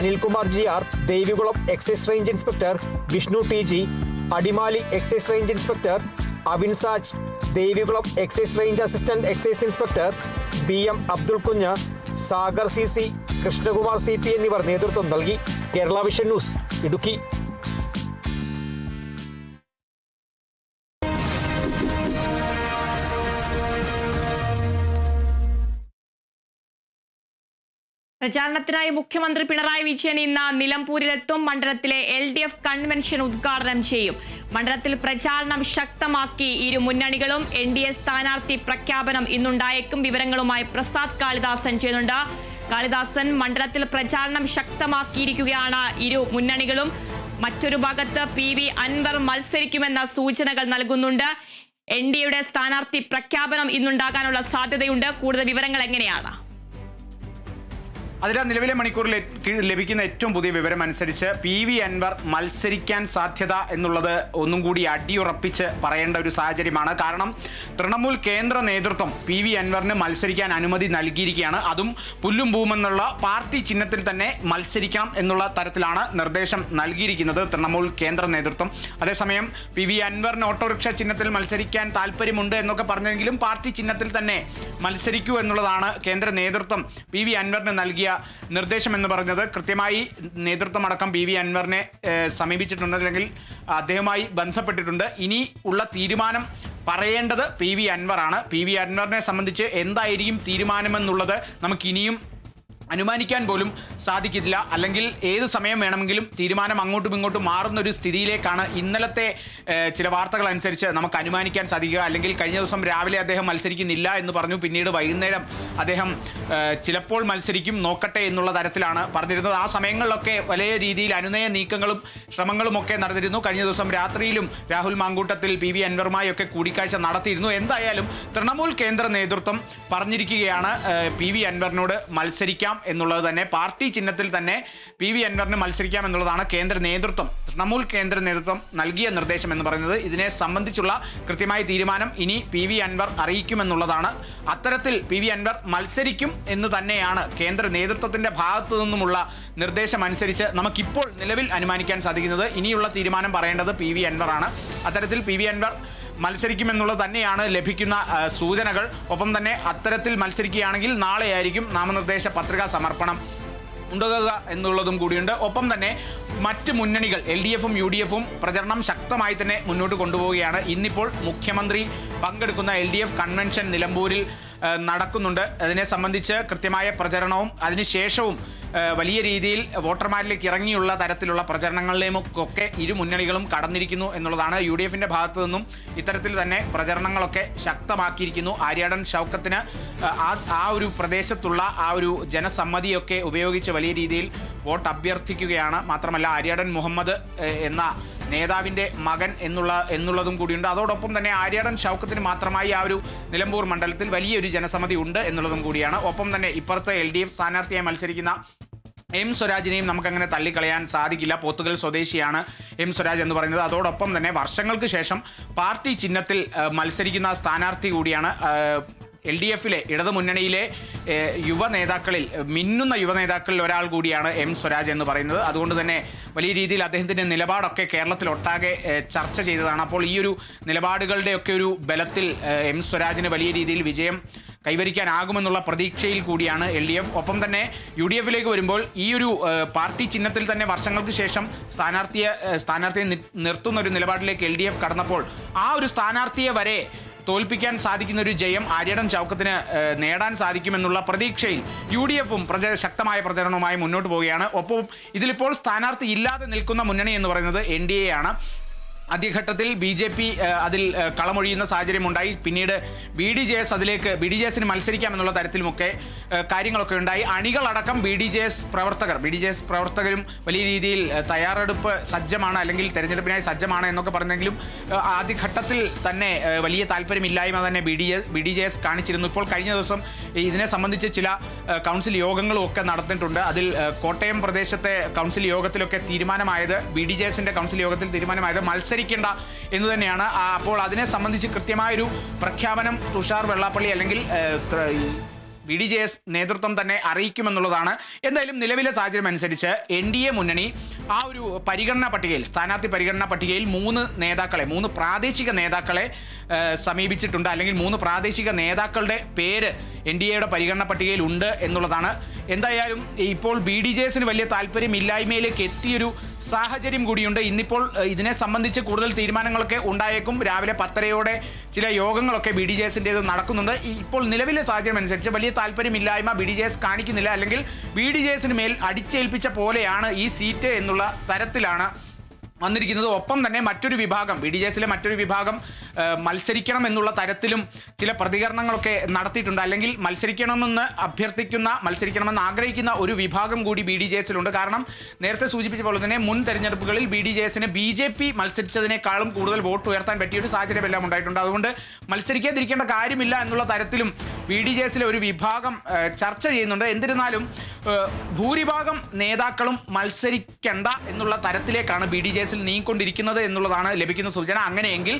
Anilkumar G R Devikulam excise range inspector Vishnu T G Adimali excise range inspector Avin Saj Devikulam excise range assistant excise inspector B M Abdul Kunju Sagar C C Krishnakumar C P എന്നിവർ നേതൃത്വം നൽകി. Kerala vision news Idukki. പ്രചാരണത്തിനായി മുഖ്യമന്ത്രി പിണറായി വിജയൻ ഇന്ന് നിലമ്പൂരിലെത്തും. മണ്ഡലത്തിലെ L D F convention ഉദ്ഘാടനം ചെയ്യും. മണ്ഡലത്തിൽ പ്രചാരണം ശക്തമാക്കി ഇരു മുന്നണികളും എൻ ഡി എ സ്ഥാനാർത്ഥി പ്രഖ്യാപനം ഇന്നുണ്ടായേക്കും. വിവരങ്ങളുമായി പ്രസാദ് കാളിദാസൻ ചെയ്യുന്നുണ്ട്. കാളിദാസൻ മണ്ഡലത്തിൽ പ്രചാരണം ശക്തമാക്കിയിരിക്കുകയാണ് ഇരു മുന്നണികളും. മറ്റൊരു ഭാഗത്ത് പി വി അൻവർ മത്സരിക്കുമെന്ന സൂചനകൾ നൽകുന്നുണ്ട്. എൻ ഡി എയുടെ സ്ഥാനാർത്ഥി പ്രഖ്യാപനം ഇന്നുണ്ടാകാനുള്ള സാധ്യതയുണ്ട്. കൂടുതൽ വിവരങ്ങൾ എങ്ങനെയാണ്? അതിലെ നിലവിലെ മണിക്കൂറിൽ ലഭിക്കുന്ന ഏറ്റവും പുതിയ വിവരം അനുസരിച്ച് പി വി അൻവർ മത്സരിക്കാൻ സാധ്യത എന്നുള്ളത് ഒന്നും കൂടി അടിയുറപ്പിച്ച് പറയേണ്ട ഒരു സാഹചര്യമാണ്. കാരണം തൃണമൂൽ കേന്ദ്ര നേതൃത്വം പി വി അൻവറിന് മത്സരിക്കാൻ അനുമതി നൽകിയിരിക്കുകയാണ്. അതും പുല്ലും ഭൂമെന്നുള്ള പാർട്ടി ചിഹ്നത്തിൽ തന്നെ മത്സരിക്കാം എന്നുള്ള തരത്തിലാണ് നിർദ്ദേശം നൽകിയിരിക്കുന്നത് തൃണമൂൽ കേന്ദ്ര നേതൃത്വം. അതേസമയം പി വി അൻവറിന് ഓട്ടോറിക്ഷ ചിഹ്നത്തിൽ മത്സരിക്കാൻ താല്പര്യമുണ്ട് എന്നൊക്കെ പറഞ്ഞെങ്കിലും പാർട്ടി ചിഹ്നത്തിൽ തന്നെ മത്സരിക്കൂ എന്നുള്ളതാണ് കേന്ദ്ര നേതൃത്വം പി വി അൻവറിന് നൽകിയ നിർദ്ദേശം എന്ന് പറഞ്ഞത് കൃത്യമായി നേതൃത്വമടക്കം പി വി അൻവറിനെ സമീപിച്ചിട്ടുണ്ട് അല്ലെങ്കിൽ അദ്ദേഹവുമായി ബന്ധപ്പെട്ടിട്ടുണ്ട്. ഇനി ഉള്ള തീരുമാനം പറയേണ്ടത് പി വി അൻവറാണ്. പി വി അൻവറിനെ സംബന്ധിച്ച് എന്തായിരിക്കും തീരുമാനമെന്നുള്ളത് നമുക്കിനിയും അനുമാനിക്കാൻ പോലും സാധിക്കില്ല അല്ലെങ്കിൽ ഏത് സമയം വേണമെങ്കിലും തീരുമാനം അങ്ങോട്ടും ഇങ്ങോട്ടും മാറുന്ന ഒരു സ്ഥിതിയിലേക്കാണ് ഇന്നലത്തെ ചില വാർത്തകൾ അനുസരിച്ച് നമുക്ക് അനുമാനിക്കാൻ സാധിക്കുക. അല്ലെങ്കിൽ കഴിഞ്ഞ ദിവസം രാവിലെ അദ്ദേഹം മത്സരിക്കുന്നില്ല എന്ന് പറഞ്ഞു. പിന്നീട് വൈകുന്നേരം അദ്ദേഹം ചിലപ്പോൾ മത്സരിക്കും നോക്കട്ടെ എന്നുള്ള തരത്തിലാണ് പറഞ്ഞിരുന്നത്. ആ സമയങ്ങളിലൊക്കെ വലിയ രീതിയിൽ അനുനയ നീക്കങ്ങളും ശ്രമങ്ങളും ഒക്കെ നടന്നിരുന്നു. കഴിഞ്ഞ ദിവസം രാത്രിയിലും രാഹുൽ മാങ്കൂട്ടത്തിൽ പി വി അൻവറുമായൊക്കെ കൂടിക്കാഴ്ച നടത്തിയിരുന്നു. എന്തായാലും തൃണമൂൽ കേന്ദ്ര നേതൃത്വം പറഞ്ഞിരിക്കുകയാണ് പി വി അൻവറിനോട് മത്സരിക്കാം. എന്നുള്ളത് തന്നെ. പാർട്ടി ചിഹ്നത്തിൽ തന്നെ പി വി അൻവറിന് മത്സരിക്കാം എന്നുള്ളതാണ് കേന്ദ്ര നേതൃത്വം തൃണമൂൽ കേന്ദ്ര നേതൃത്വം നൽകിയ നിർദ്ദേശം എന്ന് പറയുന്നത്. ഇതിനെ സംബന്ധിച്ചുള്ള കൃത്യമായ തീരുമാനം ഇനി പി വി അൻവർ അറിയിക്കുമെന്നുള്ളതാണ്. അത്തരത്തിൽ പി വി അൻവർ മത്സരിക്കും എന്ന് തന്നെയാണ് കേന്ദ്ര നേതൃത്വത്തിന്റെ ഭാഗത്തു നിന്നുമുള്ള നിർദ്ദേശം അനുസരിച്ച് നമുക്കിപ്പോൾ നിലവിൽ അനുമാനിക്കാൻ സാധിക്കുന്നത്. ഇനിയുള്ള തീരുമാനം പറയേണ്ടത് പി വി അൻവറാണ് അത്തരത്തിൽ പി വി അൻവർ മത്സരിക്കുമെന്നുള്ളത് തന്നെയാണ് ലഭിക്കുന്ന സൂചനകൾ. ഒപ്പം തന്നെ അത്തരത്തിൽ മത്സരിക്കുകയാണെങ്കിൽ നാളെയായിരിക്കും നാമനിർദ്ദേശ പത്രികാ സമർപ്പണം ഉണ്ടാകുക എന്നുള്ളതും കൂടിയുണ്ട്. ഒപ്പം തന്നെ മറ്റ് മുന്നണികൾ എൽ ഡി എഫും യു ഡി എഫും പ്രചരണം ശക്തമായി തന്നെ മുന്നോട്ട് കൊണ്ടുപോവുകയാണ്. ഇന്നിപ്പോൾ മുഖ്യമന്ത്രി പങ്കെടുക്കുന്ന എൽ ഡി എഫ് കൺവെൻഷൻ നിലമ്പൂരിൽ നടക്കുന്നുണ്ട്. അതിനെ സംബന്ധിച്ച് കൃത്യമായ പ്രചരണവും അതിനുശേഷവും വലിയ രീതിയിൽ വോട്ടർമാരിലേക്ക് ഇറങ്ങിയുള്ള തരത്തിലുള്ള പ്രചരണങ്ങളിലേക്കൊക്കെ ഇരു മുന്നണികളും കടന്നിരിക്കുന്നു എന്നുള്ളതാണ് യു ഡി എഫിന്റെ ഭാഗത്തു നിന്നും ഇത്തരത്തിൽ തന്നെ പ്രചരണങ്ങളൊക്കെ ശക്തമാക്കിയിരിക്കുന്നു. ആര്യാടൻ ഷൗക്കത്തിന് ആ ഒരു പ്രദേശത്തുള്ള ആ ഒരു ജനസമ്മതിയൊക്കെ ഉപയോഗിച്ച് വലിയ രീതിയിൽ വോട്ട് അഭ്യർത്ഥിക്കുകയാണ് മാത്രമല്ല ആര്യാടൻ മുഹമ്മദ് എന്ന നേതാവിന്റെ മകൻ എന്നുള്ള എന്നുള്ളതും കൂടിയുണ്ട്. അതോടൊപ്പം തന്നെ ആര്യാടൻ ഷൗക്കത്തിന് മാത്രമായി ആ ഒരു നിലമ്പൂർ മണ്ഡലത്തിൽ വലിയൊരു ജനസമിതി ഉണ്ട് എന്നുള്ളതും കൂടിയാണ്. ഒപ്പം തന്നെ ഇപ്പുറത്തെ എൽ ഡി എഫ് സ്ഥാനാർത്ഥിയായി മത്സരിക്കുന്ന എം സ്വരാജിനെയും നമുക്കങ്ങനെ തള്ളിക്കളയാൻ സാധിക്കില്ല. പോത്തുകൽ സ്വദേശിയാണ് എം സ്വരാജ് എന്ന് പറയുന്നത്. അതോടൊപ്പം തന്നെ വർഷങ്ങൾക്ക് ശേഷം പാർട്ടി ചിഹ്നത്തിൽ മത്സരിക്കുന്ന സ്ഥാനാർത്ഥി കൂടിയാണ് എൽ ഡി എഫിലെ ഇടതു മുന്നണിയിലെ ഏഹ്, യുവ നേതാക്കളിൽ മിന്നുന്ന യുവ നേതാക്കളിൽ ഒരാൾ കൂടിയാണ് എം സ്വരാജ് എന്ന് പറയുന്നത്. അതുകൊണ്ട് തന്നെ വലിയ രീതിയിൽ അദ്ദേഹത്തിന്റെ നിലപാടൊക്കെ കേരളത്തിൽ ഒട്ടാകെ ചർച്ച ചെയ്തതാണ്. അപ്പോൾ ഈ ഒരു നിലപാടുകളുടെയൊക്കെ ഒരു ബലത്തിൽ എം സ്വരാജിന് വലിയ രീതിയിൽ വിജയം കൈവരിക്കാനാകുമെന്നുള്ള പ്രതീക്ഷയിൽ കൂടിയാണ് എൽ ഡി എഫ്. ഒപ്പം തന്നെ യു ഡി എഫിലേക്ക് വരുമ്പോൾ ഈ ഒരു പാർട്ടി ചിഹ്നത്തിൽ തന്നെ വർഷങ്ങൾക്ക് ശേഷം സ്ഥാനാർത്ഥിയെ സ്ഥാനാർത്ഥിയെ നിർത്തുന്ന ഒരു നിലപാടിലേക്ക് എൽ ഡി എഫ് കടന്നപ്പോൾ ആ ഒരു സ്ഥാനാർത്ഥിയെ വരെ തോൽപ്പിക്കാൻ സാധിക്കുന്ന ഒരു ജയം ആര്യടൻ ചൗക്കത്തിന് നേടാൻ സാധിക്കുമെന്നുള്ള പ്രതീക്ഷയിൽ യു ഡി എഫും പ്രചര ശക്തമായ പ്രചരണവുമായി മുന്നോട്ട് പോവുകയാണ്. ഒപ്പം ഇതിലിപ്പോൾ സ്ഥാനാർത്ഥി ഇല്ലാതെ നിൽക്കുന്ന മുന്നണി എന്ന് പറയുന്നത് എൻ ഡി എ ആണ് ആദ്യഘട്ടത്തിൽ ബി ജെ പി അതിൽ കളമൊഴിയുന്ന സാഹചര്യം ഉണ്ടായി പിന്നീട് ബി ഡി ജെ എസ് അതിലേക്ക് ബി ഡി ജെ എസിന് മത്സരിക്കാം എന്നുള്ള തരത്തിലുമൊക്കെ കാര്യങ്ങളൊക്കെ ഉണ്ടായി. അണികളടക്കം ബി ഡി ജെ എസ് പ്രവർത്തകർ ബി ഡി ജെ എസ് പ്രവർത്തകരും വലിയ രീതിയിൽ തയ്യാറെടുപ്പ് സജ്ജമാണ് അല്ലെങ്കിൽ തെരഞ്ഞെടുപ്പിനായി സജ്ജമാണ് എന്നൊക്കെ പറഞ്ഞെങ്കിലും ആദ്യഘട്ടത്തിൽ തന്നെ വലിയ താല്പര്യമില്ലായ്മ തന്നെ B D B D J S കാണിച്ചിരുന്നു. ഇപ്പോൾ കഴിഞ്ഞ ദിവസം ഇതിനെ സംബന്ധിച്ച് ചില കൗൺസിൽ യോഗങ്ങളും ഒക്കെ നടന്നിട്ടുണ്ട്. അതിൽ കോട്ടയം പ്രദേശത്തെ കൗൺസിൽ യോഗത്തിലൊക്കെ തീരുമാനമായത് ബി ഡി ജെ എസിന്റെ കൗൺസിൽ യോഗത്തിൽ തീരുമാനമായത് മത്സരിക്കേണ്ട എന്ന് തന്നെയാണ്. അപ്പോൾ അതിനെ സംബന്ധിച്ച് കൃത്യമായൊരു പ്രഖ്യാപനം തുഷാർ വെള്ളാപ്പള്ളി അല്ലെങ്കിൽ ബി ഡി ജെ എസ് നേതൃത്വം തന്നെ അറിയിക്കുമെന്നുള്ളതാണ്. എന്തായാലും നിലവിലെ സാഹചര്യം അനുസരിച്ച് എൻ ഡി എ മുന്നണി ആ ഒരു പരിഗണന പട്ടികയിൽ സ്ഥാനാർത്ഥി പരിഗണന പട്ടികയിൽ മൂന്ന് നേതാക്കളെ മൂന്ന് പ്രാദേശിക നേതാക്കളെ സമീപിച്ചിട്ടുണ്ട്. അല്ലെങ്കിൽ മൂന്ന് പ്രാദേശിക നേതാക്കളുടെ പേര് എൻ ഡി എയുടെ പരിഗണന പട്ടികയിൽ ഉണ്ട് എന്നുള്ളതാണ്. എന്തായാലും ഇപ്പോൾ ബി ഡി ജെ എസിന് വലിയ താല്പര്യമില്ലായ്മയിലേക്ക് എത്തിയൊരു സാഹചര്യം കൂടിയുണ്ട്. ഇന്നിപ്പോൾ ഇതിനെ സംബന്ധിച്ച് കൂടുതൽ തീരുമാനങ്ങളൊക്കെ ഉണ്ടായേക്കും. രാവിലെ പത്തരയോടെ ചില യോഗങ്ങളൊക്കെ ബി ഡി ജെ നടക്കുന്നുണ്ട്. ഇപ്പോൾ നിലവിലെ സാഹചര്യം അനുസരിച്ച് വലിയ താല്പര്യമില്ലായ്മ ബി ഡി ജെ എസ് കാണിക്കുന്നില്ല. അല്ലെങ്കിൽ ബി ഡി ജെ എസിന് മേൽ അടിച്ചേൽപ്പിച്ച പോലെയാണ് ഈ സീറ്റ് എന്നുള്ള തരത്തിലാണ് വന്നിരിക്കുന്നത്. ഒപ്പം തന്നെ മറ്റൊരു വിഭാഗം ബി ഡി ജെ എസിലെ മറ്റൊരു വിഭാഗം മത്സരിക്കണം എന്നുള്ള തരത്തിലും ചില പ്രതികരണങ്ങളൊക്കെ നടത്തിയിട്ടുണ്ട്. അല്ലെങ്കിൽ മത്സരിക്കണമെന്ന് അഭ്യർത്ഥിക്കുന്ന മത്സരിക്കണമെന്ന് ആഗ്രഹിക്കുന്ന ഒരു വിഭാഗം കൂടി ബി ഡി ജെ എസിലുണ്ട് കാരണം നേരത്തെ സൂചിപ്പിച്ച പോലെ തന്നെ മുൻ തെരഞ്ഞെടുപ്പുകളിൽ ബി ഡി ജെ എസിന് ബി ജെ പി മത്സരിച്ചതിനേക്കാളും കൂടുതൽ വോട്ട് ഉയർത്താൻ പറ്റിയ ഒരു സാഹചര്യമെല്ലാം ഉണ്ടായിട്ടുണ്ട്. അതുകൊണ്ട് മത്സരിക്കാതിരിക്കേണ്ട കാര്യമില്ല എന്നുള്ള തരത്തിലും ബി ഡി ജെ എസിലെ ഒരു വിഭാഗം ചർച്ച ചെയ്യുന്നുണ്ട്. എന്നിരുന്നാലും ഭൂരിഭാഗം നേതാക്കളും മത്സരിക്കേണ്ട എന്നുള്ള തരത്തിലേക്കാണ് ബി ഡി ജെ എസിൽ നീങ്ങിക്കൊണ്ടിരിക്കുന്നത് എന്നുള്ളതാണ് ലഭിക്കുന്ന സൂചന. അങ്ങനെയെങ്കിൽ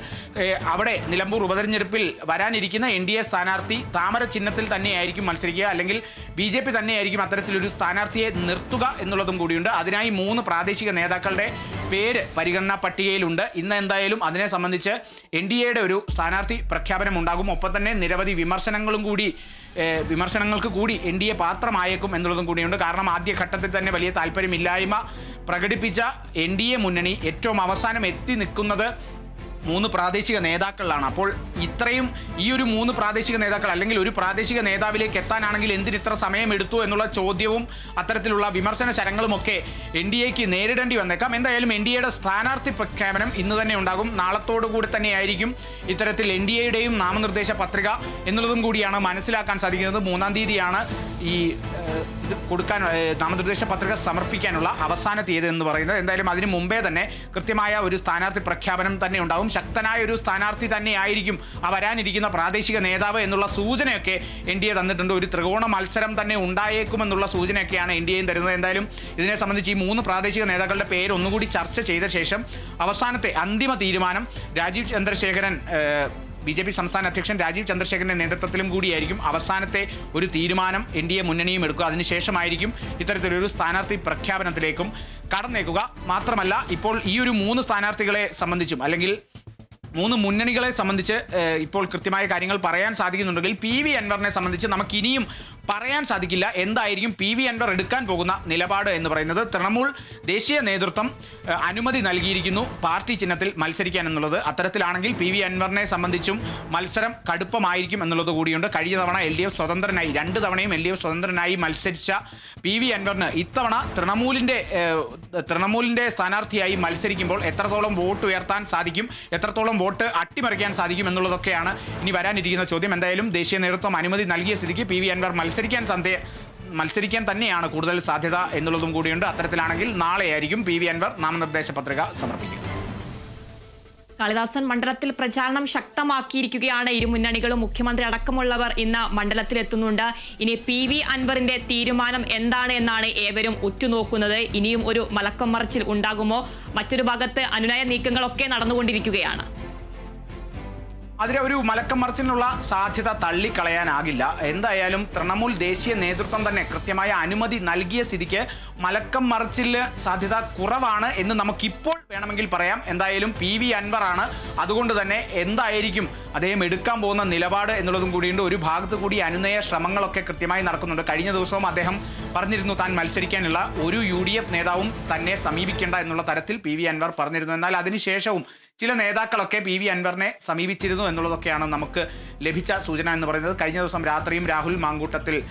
അവിടെ നിലമ്പൂർ ഉപതെരഞ്ഞെടുപ്പിൽ വരാനിരിക്കുന്ന എൻ ഡി എ സ്ഥാനാർത്ഥി താമര ചിഹ്നത്തിൽ തന്നെയായിരിക്കും മത്സരിക്കുക. അല്ലെങ്കിൽ ബി ജെ പി തന്നെയായിരിക്കും അത്തരത്തിലൊരു സ്ഥാനാർത്ഥിയെ നിർത്തുക എന്നുള്ളതും കൂടിയുണ്ട്. അതിനായി മൂന്ന് പ്രാദേശിക നേതാക്കളുടെ പേര് പരിഗണനാ പട്ടികയിലുണ്ട്. ഇന്ന് എന്തായാലും അതിനെ സംബന്ധിച്ച് എൻ ഡി എയുടെ ഒരു സ്ഥാനാർത്ഥി പ്രഖ്യാപനം ഉണ്ടാകും ഒപ്പം തന്നെ നിരവധി വിമർശനങ്ങളും കൂടി വിമർശനങ്ങൾക്ക് കൂടി എൻ ഡി എ പാത്രമായേക്കും എന്നുള്ളതും കൂടിയുണ്ട്. കാരണം ആദ്യഘട്ടത്തിൽ തന്നെ വലിയ താല്പര്യമില്ലായ്മ പ്രകടിപ്പിച്ച എൻ ഡി എ മുന്നണി ഏറ്റവും അവസാനം എത്തി നിൽക്കുന്നത് മൂന്ന് പ്രാദേശിക നേതാക്കളിലാണ്. അപ്പോൾ ഇത്രയും ഈ ഒരു മൂന്ന് പ്രാദേശിക നേതാക്കൾ അല്ലെങ്കിൽ ഒരു പ്രാദേശിക നേതാവിലേക്ക് എത്താനാണെങ്കിൽ എന്തിന് ഇത്ര സമയം എടുത്തു എന്നുള്ള ചോദ്യവും അത്തരത്തിലുള്ള വിമർശന ശരങ്ങളുമൊക്കെ എൻ ഡി എക്ക് നേരിടേണ്ടി വന്നേക്കാം. എന്തായാലും എൻ ഡി എയുടെ സ്ഥാനാർത്ഥി പ്രഖ്യാപനം ഇന്ന് തന്നെ ഉണ്ടാകും. നാളത്തോടു കൂടി തന്നെയായിരിക്കും ഇത്തരത്തിൽ എൻ ഡി എയുടെയും നാമനിർദ്ദേശ പത്രിക എന്നുള്ളതും കൂടിയാണ് മനസ്സിലാക്കാൻ സാധിക്കുന്നത്. മൂന്നാം തീയതിയാണ് ഈ കൊടുക്കാൻ നാമനിർദ്ദേശ പത്രിക സമർപ്പിക്കാനുള്ള അവസാന തീയതി എന്ന് പറയുന്നത്. എന്തായാലും അതിന് മുമ്പേ തന്നെ കൃത്യമായ ഒരു സ്ഥാനാർത്ഥി പ്രഖ്യാപനം തന്നെ ഉണ്ടാവും. ശക്തനായ ഒരു സ്ഥാനാർത്ഥി തന്നെയായിരിക്കും ആ വരാനിരിക്കുന്ന പ്രാദേശിക നേതാവ് എന്നുള്ള സൂചനയൊക്കെ എൻ ഡി എ തന്നിട്ടുണ്ട്. ഒരു ത്രികോണ മത്സരം തന്നെ ഉണ്ടായേക്കുമെന്നുള്ള സൂചനയൊക്കെയാണ് എൻ ഡി എയും തരുന്നത്. എന്തായാലും ഇതിനെ സംബന്ധിച്ച് ഈ മൂന്ന് പ്രാദേശിക നേതാക്കളുടെ പേര് ഒന്നുകൂടി ചർച്ച ചെയ്ത ശേഷം അവസാനത്തെ അന്തിമ തീരുമാനം Rajeev Chandrasekharan B J P സംസ്ഥാന അധ്യക്ഷൻ രാജീവ് ചന്ദ്രശേഖരന്റെ നേതൃത്വത്തിലും കൂടിയായിരിക്കും അവസാനത്തെ ഒരു തീരുമാനം എൻ ഡി എ മുന്നണിയും എടുക്കുക. അതിനുശേഷമായിരിക്കും ഇത്തരത്തിലൊരു സ്ഥാനാർത്ഥി പ്രഖ്യാപനത്തിലേക്കും കടന്നേക്കുക. മാത്രമല്ല ഇപ്പോൾ ഈ ഒരു മൂന്ന് സ്ഥാനാർത്ഥികളെ സംബന്ധിച്ചും അല്ലെങ്കിൽ മൂന്ന് മുന്നണികളെ സംബന്ധിച്ച് ഇപ്പോൾ കൃത്യമായ കാര്യങ്ങൾ പറയാൻ സാധിക്കുന്നുണ്ടെങ്കിൽ പി വി അൻവറിനെ സംബന്ധിച്ച് നമുക്ക് ഇനിയും പറയാൻ സാധിക്കില്ല എന്തായിരിക്കും പി വി അൻവർ എടുക്കാൻ പോകുന്ന നിലപാട് എന്ന് പറയുന്നത്. തൃണമൂൽ ദേശീയ നേതൃത്വം അനുമതി നൽകിയിരിക്കുന്നു പാർട്ടി ചിഹ്നത്തിൽ മത്സരിക്കാൻ എന്നുള്ളത്. അത്തരത്തിലാണെങ്കിൽ പി വി അൻവറിനെ സംബന്ധിച്ചും മത്സരം കടുപ്പമായിരിക്കും എന്നുള്ളത് കൂടിയുണ്ട്. കഴിഞ്ഞ തവണ എൽ ഡി എഫ് സ്വതന്ത്രനായി രണ്ട് തവണയും എൽ ഡി എഫ് സ്വതന്ത്രനായി മത്സരിച്ച പി വി അൻവറിന് ഇത്തവണ തൃണമൂലിന്റെ തൃണമൂലിന്റെ സ്ഥാനാർത്ഥിയായി മത്സരിക്കുമ്പോൾ എത്രത്തോളം വോട്ട് ഉയർത്താൻ സാധിക്കും എത്രത്തോളം വോട്ട് അട്ടിമറിക്കാൻ സാധിക്കും എന്നുള്ളതൊക്കെയാണ് ഇനി വരാനിരിക്കുന്ന ചോദ്യം. എന്തായാലും ദേശീയ നേതൃത്വം അനുമതി നൽകിയ സ്ഥിതിക്ക് പി വി അൻവർ മത്സരിക്കാൻ സന്ധ്യ മത്സരിക്കാൻ തന്നെയാണ് കൂടുതൽ സാധ്യത എന്നുള്ളതും കൂടിയുണ്ട്. അത്തരത്തിലാണെങ്കിൽ നാളെയായിരിക്കും പി വി അൻവർ നാമനിർദ്ദേശ പത്രിക സമർപ്പിക്കുക. കാളിദാസൻ മണ്ഡലത്തിൽ പ്രചാരണം ശക്തമാക്കിയിരിക്കുകയാണ്. ഇരുമുന്നണികളും മുഖ്യമന്ത്രി അടക്കമുള്ളവർ ഇന്ന് മണ്ഡലത്തിലെത്തുന്നുണ്ട്. ഇനി പി വി അൻവറിന്റെ തീരുമാനം എന്താണ് എന്നാണ് ഏവരും ഉറ്റുനോക്കുന്നത്. ഇനിയും ഒരു മലക്കം മറിച്ചിൽ ഉണ്ടാകുമോ? മറ്റൊരു ഭാഗത്ത് അനുനയ നീക്കങ്ങളൊക്കെ നടന്നുകൊണ്ടിരിക്കുകയാണ്. അതിലെ ഒരു മലക്കം മറിച്ചിനുള്ള സാധ്യത തള്ളിക്കളയാനാകില്ല. എന്തായാലും തൃണമൂൽ ദേശീയ നേതൃത്വം തന്നെ കൃത്യമായ അനുമതി നൽകിയ സ്ഥിതിക്ക് മലക്കം മറിച്ചിൽ സാധ്യത കുറവാണ് എന്ന് നമുക്കിപ്പോൾ വേണമെങ്കിൽ പറയാം. എന്തായാലും പി വി അൻവറാണ്. അതുകൊണ്ട് തന്നെ എന്തായിരിക്കും അദ്ദേഹം എടുക്കാൻ പോകുന്ന നിലപാട് എന്നുള്ളതും കൂടിയുണ്ട്. ഒരു ഭാഗത്ത് കൂടി അനുനയ ശ്രമങ്ങളൊക്കെ കൃത്യമായി നടക്കുന്നുണ്ട്. കഴിഞ്ഞ ദിവസവും അദ്ദേഹം പറഞ്ഞിരുന്നു താൻ മത്സരിക്കാനുള്ള. ഒരു യു നേതാവും തന്നെ സമീപിക്കേണ്ട എന്നുള്ള തരത്തിൽ പി വി അൻവർ പറഞ്ഞിരുന്നു. എന്നാൽ അതിനുശേഷവും ചില നേതാക്കളൊക്കെ പി വി അൻവറിനെ സമീപിച്ചിരുന്നു എന്നുള്ളതൊക്കെയാണ് നമുക്ക് ലഭിച്ച സൂചന എന്ന് പറയുന്നത്. കഴിഞ്ഞ ദിവസം രാത്രിയും രാഹുൽ മാങ്കൂട്ടത്തിൽ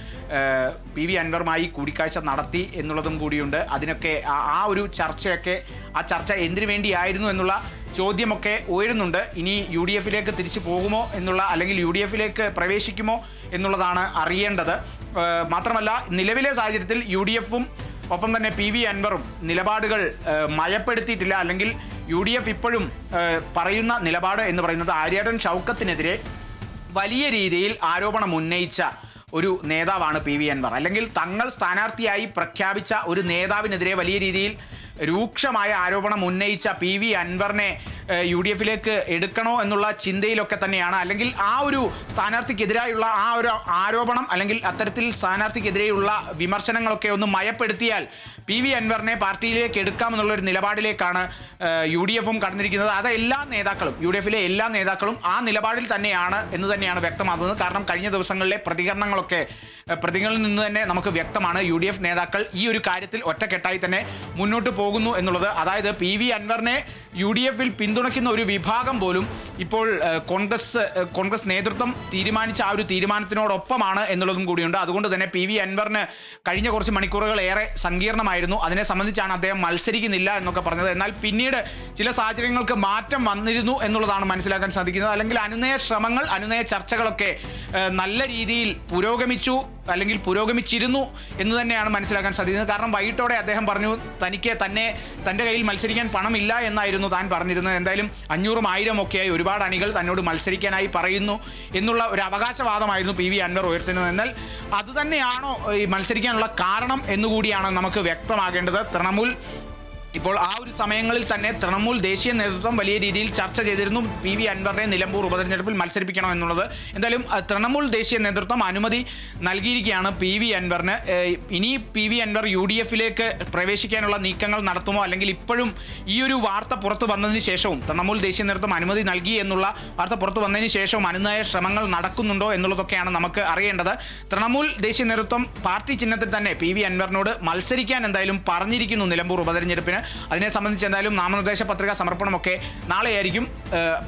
പി വി അൻവറുമായി കൂടിക്കാഴ്ച നടത്തി എന്നുള്ളതും കൂടിയുണ്ട്. അതിനൊക്കെ ആ- ഒരു ചർച്ചയൊക്കെ ആ ചർച്ച എന്തിനു വേണ്ടിയായിരുന്നു എന്നുള്ള ചോദ്യമൊക്കെ ഉയരുന്നുണ്ട്. ഇനി യു ഡി എഫിലേക്ക് തിരിച്ചു പോകുമോ എന്നുള്ള അല്ലെങ്കിൽ യു ഡി എഫിലേക്ക് പ്രവേശിക്കുമോ എന്നുള്ളതാണ് അറിയേണ്ടത്. മാത്രമല്ല നിലവിലെ സാഹചര്യത്തിൽ യു ഡി എഫും ഒപ്പം തന്നെ പി വി അൻവറും നിലപാടുകൾ മയപ്പെടുത്തിയിട്ടില്ല. അല്ലെങ്കിൽ യു ഡി എഫ് ഇപ്പോഴും പറയുന്ന നിലപാട് എന്ന് പറയുന്നത് ആര്യാടൻ ഷൗക്കത്തിനെതിരെ വലിയ രീതിയിൽ ആരോപണം ഉന്നയിച്ച ഒരു നേതാവാണ് പി വി അൻവർ. അല്ലെങ്കിൽ തങ്ങൾ സ്ഥാനാർത്ഥിയായി പ്രഖ്യാപിച്ച ഒരു നേതാവിനെതിരെ വലിയ രീതിയിൽ രൂക്ഷമായ ആരോപണം ഉന്നയിച്ച പി വി അൻവറിനെ യു ഡി എഫിലേക്ക് എടുക്കണോ എന്നുള്ള ചിന്തയിലൊക്കെ തന്നെയാണ്. അല്ലെങ്കിൽ ആ ഒരു സ്ഥാനാർത്ഥിക്കെതിരായുള്ള ആ ഒരു ആരോപണം അല്ലെങ്കിൽ അത്തരത്തിൽ സ്ഥാനാർത്ഥിക്കെതിരെയുള്ള വിമർശനങ്ങളൊക്കെ ഒന്ന് മയപ്പെടുത്തിയാൽ പി വി അൻവറിനെ പാർട്ടിയിലേക്ക് എടുക്കാമെന്നുള്ള ഒരു നിലപാടിലേക്കാണ് യു ഡി എഫും കടന്നിരിക്കുന്നത്. അത് എല്ലാ നേതാക്കളും യു ഡി എഫിലെ എല്ലാ നേതാക്കളും ആ നിലപാടിൽ തന്നെയാണ് എന്ന് തന്നെയാണ് വ്യക്തമാകുന്നത്. കാരണം കഴിഞ്ഞ ദിവസങ്ങളിലെ പ്രതികരണങ്ങളൊക്കെ പ്രതികളിൽ നിന്ന് തന്നെ നമുക്ക് വ്യക്തമാണ്. യു നേതാക്കൾ ഈ ഒരു കാര്യത്തിൽ ഒറ്റക്കെട്ടായി തന്നെ മുന്നോട്ട് പോകുന്നു എന്നുള്ളത്. അതായത് പി വി അൻവറിനെ യു ഡി എഫിൽ പിന്തുണയ്ക്കുന്ന ഒരു വിഭാഗം പോലും ഇപ്പോൾ കോൺഗ്രസ് കോൺഗ്രസ് നേതൃത്വം തീരുമാനിച്ച ആ ഒരു തീരുമാനത്തിനോടൊപ്പമാണ് എന്നുള്ളതും കൂടിയുണ്ട്. അതുകൊണ്ട് തന്നെ പി വി അൻവറിന് കഴിഞ്ഞ കുറച്ച് മണിക്കൂറുകൾ ഏറെ സങ്കീർണമായിരുന്നു. അതിനെ സംബന്ധിച്ചാണ് അദ്ദേഹം മത്സരിക്കുന്നില്ല എന്നൊക്കെ പറഞ്ഞത്. എന്നാൽ പിന്നീട് ചില സാഹചര്യങ്ങൾക്ക് മാറ്റം വന്നിരുന്നു എന്നുള്ളതാണ് മനസ്സിലാക്കാൻ സാധിക്കുന്നത്. അല്ലെങ്കിൽ അനുനയ ശ്രമങ്ങൾ അനുനയ ചർച്ചകളൊക്കെ നല്ല രീതിയിൽ പുരോഗമിച്ചു. അല്ലെങ്കിൽ പുരോഗമിച്ചിരുന്നു എന്ന് തന്നെയാണ് മനസ്സിലാക്കാൻ സാധിക്കുന്നത്. കാരണം വൈകിട്ടോടെ അദ്ദേഹം പറഞ്ഞു തനിക്ക് തന്നെ തന്റെ കയ്യിൽ മത്സരിക്കാൻ പണമില്ല എന്നായിരുന്നു താൻ പറഞ്ഞിരുന്നത്. എന്തായാലും അഞ്ഞൂറും ആയിരം ഒക്കെയായി ഒരുപാട് അണികൾ തന്നോട് മത്സരിക്കാനായി പറയുന്നു എന്നുള്ള ഒരു അവകാശവാദമായിരുന്നു പി വി അൻവർ ഉയർത്തുന്നത്. എന്നാൽ അതുതന്നെയാണോ ഈ മത്സരിക്കാനുള്ള കാരണം എന്നുകൂടിയാണ് നമുക്ക് വ്യക്തമാകേണ്ടത്. തൃണമൂൽ ഇപ്പോൾ ആ ഒരു സമയങ്ങളിൽ തന്നെ തൃണമൂൽ ദേശീയ നേതൃത്വം വലിയ രീതിയിൽ ചർച്ച ചെയ്തിരുന്നു. പി വി അൻവറിനെ നിലമ്പൂർ ഉപതെരഞ്ഞെടുപ്പിൽ മത്സരിപ്പിക്കണം എന്നുള്ളത്. എന്തായാലും തൃണമൂൽ ദേശീയ നേതൃത്വം അനുമതി നൽകിയിരിക്കുകയാണ് പി വി അൻവറിന്. ഇനി P V Anvar U D എഫിലേക്ക് പ്രവേശിക്കാനുള്ള നീക്കങ്ങൾ നടത്തുമോ? അല്ലെങ്കിൽ ഇപ്പോഴും ഈ ഒരു വാർത്ത പുറത്തു വന്നതിന് ശേഷവും തൃണമൂൽ ദേശീയ നേതൃത്വം അനുമതി നൽകി എന്നുള്ള വാർത്ത പുറത്തു വന്നതിന് ശേഷവും അനുനയ ശ്രമങ്ങൾ നടക്കുന്നുണ്ടോ എന്നുള്ളതൊക്കെയാണ് നമുക്ക് അറിയേണ്ടത്. തൃണമൂൽ ദേശീയ നേതൃത്വം പാർട്ടി ചിഹ്നത്തിൽ തന്നെ പി വി അൻവറിനോട് മത്സരിക്കാൻ എന്തായാലും പറഞ്ഞിരിക്കുന്നു നിലമ്പൂർ ഉപതെരഞ്ഞെടുപ്പിന്. അതിനെ സംബന്ധിച്ച് എന്തായാലും നാമനിർദ്ദേശ പത്രിക സമർപ്പണമൊക്കെ നാളെയായിരിക്കും.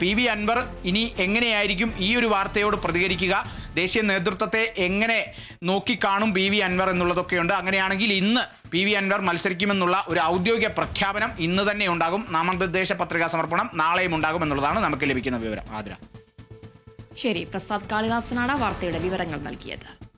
പി വി അൻവർ ഇനി എങ്ങനെയായിരിക്കും ഈ ഒരു വാർത്തയോട് പ്രതികരിക്കുക? ദേശീയ നേതൃത്വത്തെ എങ്ങനെ നോക്കിക്കാണും പി വി അൻവർ എന്നുള്ളതൊക്കെയുണ്ട്. അങ്ങനെയാണെങ്കിൽ ഇന്ന് പി വി അൻവർ മത്സരിക്കുമെന്നുള്ള ഒരു ഔദ്യോഗിക പ്രഖ്യാപനം ഇന്ന് തന്നെ ഉണ്ടാകും. നാമനിർദ്ദേശ പത്രികാ സമർപ്പണം നാളെയും ഉണ്ടാകും എന്നുള്ളതാണ് നമുക്ക് ലഭിക്കുന്ന വിവരം. ആതിര. ശരി പ്രസാദ് കാളിദാസനാണ് വാർത്തയുടെ വിവരങ്ങൾ നൽകിയത്.